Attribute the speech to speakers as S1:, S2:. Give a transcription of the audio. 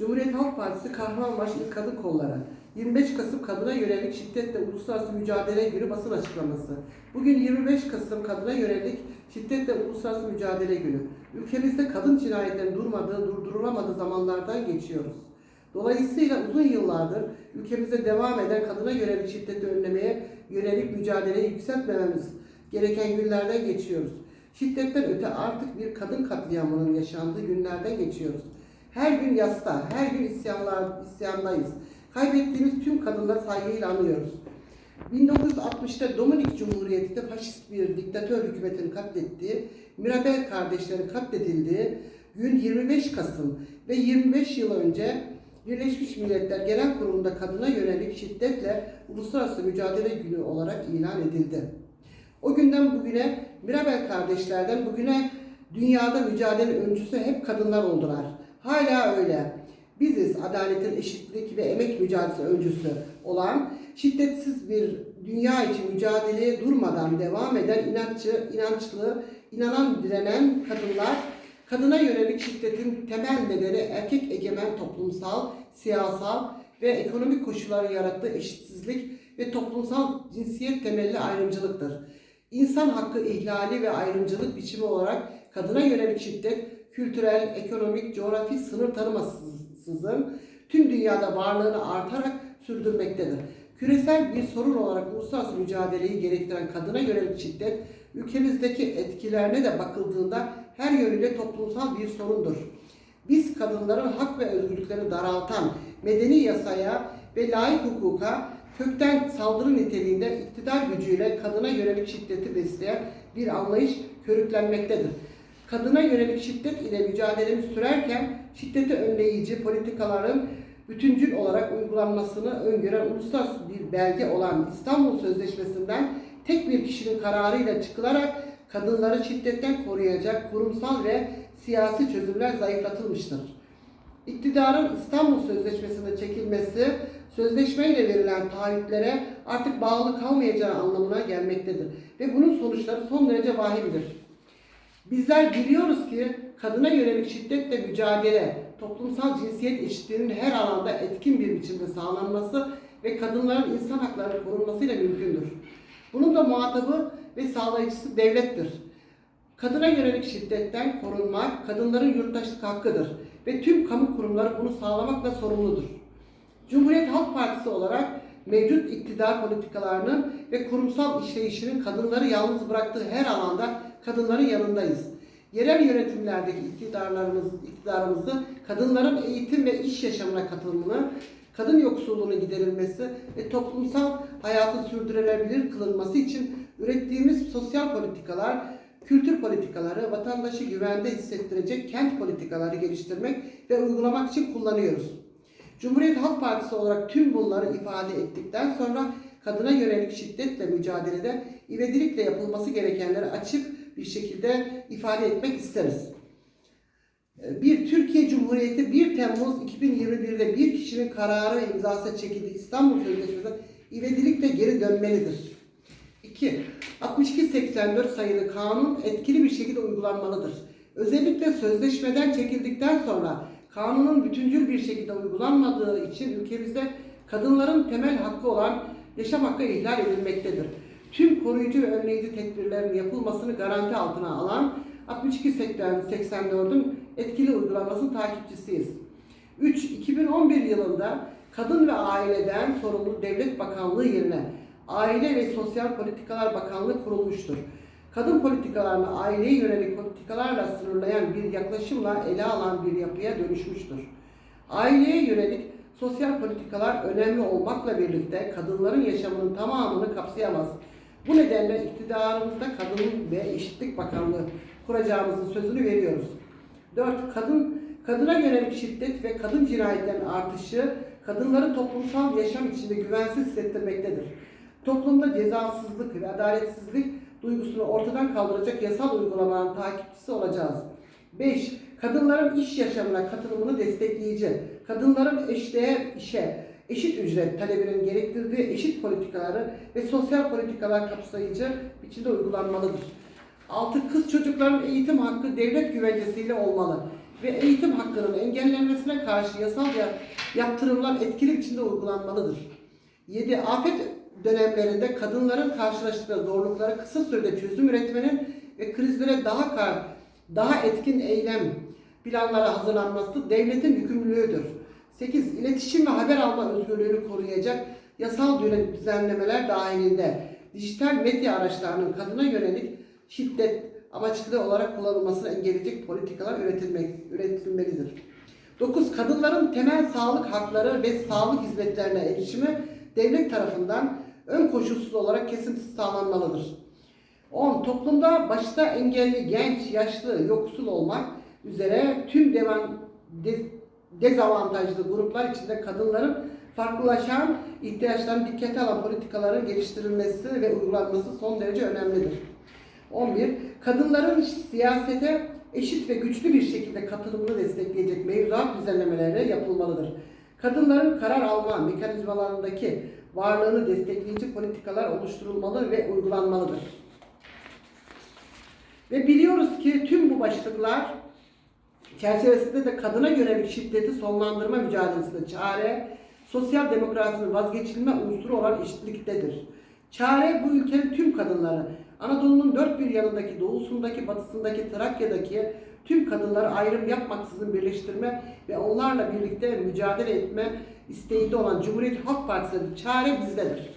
S1: Cumhuriyet Halk Partisi Kahramanmaraş İl Kadın Kolları 25 Kasım Kadına Yönelik Şiddetle Uluslararası Mücadele Günü basın açıklaması. Bugün 25 Kasım Kadına Yönelik Şiddetle Uluslararası Mücadele Günü. Ülkemizde kadın cinayetlerin durmadığı, durdurulamadığı zamanlardan geçiyoruz. Dolayısıyla uzun yıllardır ülkemizde devam eden kadına yönelik şiddeti önlemeye yönelik mücadeleyi yükseltmememiz gereken günlerden geçiyoruz. Şiddetten öte artık bir kadın katliamının yaşandığı günlerden geçiyoruz. Her gün yasta, her gün isyanlar, isyandayız. Kaybettiğimiz tüm kadınları saygıyla anıyoruz. 1960'ta Dominik Cumhuriyeti'nde faşist bir diktatör hükümetini katlettiği, Mirabel kardeşlerin katledildiği gün 25 Kasım ve 25 yıl önce Birleşmiş Milletler Genel Kurulu'nda kadına yönelik şiddetle Uluslararası Mücadele Günü olarak ilan edildi. O günden bugüne Mirabel kardeşlerden bugüne dünyada mücadele öncüsü hep kadınlar oldular. Hala öyle. Biziz adaletin eşitlik ve emek mücadelesi öncüsü olan şiddetsiz bir dünya için mücadeleye durmadan devam eden inatçı, inançlı, inanan, direnen kadınlar kadına yönelik şiddetin temel nedeni erkek egemen toplumsal, siyasal ve ekonomik koşulları yarattığı eşitsizlik ve toplumsal cinsiyet temelli ayrımcılıktır. İnsan hakkı ihlali ve ayrımcılık biçimi olarak kadına yönelik şiddet kültürel, ekonomik, coğrafi sınır tanımasızın tüm dünyada varlığını artarak sürdürmektedir. Küresel bir sorun olarak uluslararası mücadeleyi gerektiren kadına yönelik şiddet ülkemizdeki etkilerine de bakıldığında her yönüyle toplumsal bir sorundur. Biz kadınların hak ve özgürlüklerini daraltan medeni yasaya ve layık hukuka kökten saldırı niteliğinde iktidar gücüyle kadına yönelik şiddeti besleyen bir anlayış körüklenmektedir. Kadına yönelik şiddet ile mücadelemiz sürerken şiddeti önleyici politikaların bütüncül olarak uygulanmasını öngören uluslararası bir belge olan İstanbul Sözleşmesi'nden tek bir kişinin kararıyla çıkılarak kadınları şiddetten koruyacak kurumsal ve siyasi çözümler zayıflatılmıştır. İktidarın İstanbul Sözleşmesi'ne çekilmesi, sözleşmeyle verilen taahhütlere artık bağlı kalmayacağı anlamına gelmektedir. Ve bunun sonuçları son derece vahimdir. Bizler biliyoruz ki kadına yönelik şiddetle mücadele, toplumsal cinsiyet eşitliğinin her alanda etkin bir biçimde sağlanması ve kadınların insan haklarının korunmasıyla mümkündür. Bunun da muhatabı ve sağlayıcısı devlettir. Kadına yönelik şiddetten korunmak kadınların yurttaşlık hakkıdır ve tüm kamu kurumları bunu sağlamakla sorumludur. Cumhuriyet Halk Partisi olarak mevcut iktidar politikalarının ve kurumsal işleyişinin kadınları yalnız bıraktığı her alanda kadınların yanındayız. Yerel yönetimlerdeki iktidarlarımız, iktidarımızı kadınların eğitim ve iş yaşamına katılımını, kadın yoksulluğunun giderilmesi ve toplumsal hayatın sürdürülebilir kılınması için ürettiğimiz sosyal politikalar, kültür politikaları, vatandaşı güvende hissettirecek kent politikaları geliştirmek ve uygulamak için kullanıyoruz. Cumhuriyet Halk Partisi olarak tüm bunları ifade ettikten sonra kadına yönelik şiddetle mücadelede ivedilikle yapılması gerekenleri açık bir şekilde ifade etmek isteriz. Bir Türkiye Cumhuriyeti 1 Temmuz 2021'de bir kişinin kararı imzası çekildi İstanbul Sözleşmesi ivedilikle geri dönmelidir. 2. 6284 sayılı kanun etkili bir şekilde uygulanmalıdır. Özellikle sözleşmeden çekildikten sonra kanunun bütüncül bir şekilde uygulanmadığı için ülkemizde kadınların temel hakkı olan yaşam hakkı ihlal edilmektedir. Tüm koruyucu ve önleyici tedbirlerin yapılmasını garanti altına alan 6284'ün etkili uygulamasının takipçisiyiz. 3. 2011 yılında Kadın ve Aileden sorumlu Devlet Bakanlığı yerine Aile ve Sosyal Politikalar Bakanlığı kurulmuştur. Kadın politikalarını aileye yönelik politikalarla sınırlayan bir yaklaşımla ele alan bir yapıya dönüşmüştür. Aileye yönelik sosyal politikalar önemli olmakla birlikte kadınların yaşamının tamamını kapsayamaz. Bu nedenle iktidarımızda Kadın ve Eşitlik Bakanlığı kuracağımızın sözünü veriyoruz. 4. Kadın kadına yönelik şiddet ve kadın cinayetlerinin artışı kadınları toplumsal yaşam içinde güvensiz hissettirmektedir. Toplumda cezasızlık ve adaletsizlik duygusunu ortadan kaldıracak yasal uygulamaların takipçisi olacağız. 5. Kadınların iş yaşamına katılımını destekleyici, kadınların eşdeğer işe, eşit ücret talebinin gerektirdiği eşit politikaları ve sosyal politikalar kapsayıcı biçimde uygulanmalıdır. 6. Kız çocukların eğitim hakkı devlet güvencesiyle olmalı. ve eğitim hakkının engellenmesine karşı yasal ya- yaptırımlar etkili biçimde uygulanmalıdır. 7. Afet dönemlerinde kadınların karşılaştıkları zorluklara kısa sürede çözüm üretmenin ve krizlere daha kar, daha etkin eylem planları hazırlanması devletin yükümlülüğüdür. 8. İletişim ve haber alma özgürlüğünü koruyacak yasal düzen- düzenlemeler dahilinde dijital medya araçlarının kadına yönelik şiddet amaçlı olarak kullanılmasını engelleyecek politikalar üretilmek, üretilmelidir. 9. Kadınların temel sağlık hakları ve sağlık hizmetlerine erişimi devlet tarafından ön koşulsuz olarak kesintisiz sağlanmalıdır. 10. Toplumda başta engelli, genç, yaşlı, yoksul olmak üzere tüm devan, de- dezavantajlı gruplar içinde kadınların farklılaşan ihtiyaçlarını dikkate alan politikaların geliştirilmesi ve uygulanması son derece önemlidir. 11. Kadınların siyasete eşit ve güçlü bir şekilde katılımını destekleyecek mevzuat düzenlemeleri yapılmalıdır. Kadınların karar alma mekanizmalarındaki varlığını destekleyici politikalar oluşturulmalı ve uygulanmalıdır. Ve biliyoruz ki tüm bu başlıklar çerçevesinde de kadına yönelik şiddeti sonlandırma mücadelesinde çare, sosyal demokrasinin vazgeçilme unsuru olan eşitliktedir. Çare bu ülkenin tüm kadınları, Anadolu'nun dört bir yanındaki, doğusundaki, batısındaki, Trakya'daki tüm kadınları ayrım yapmaksızın birleştirme ve onlarla birlikte mücadele etme isteğinde olan Cumhuriyet Halk Partisi'nin çare bizdedir.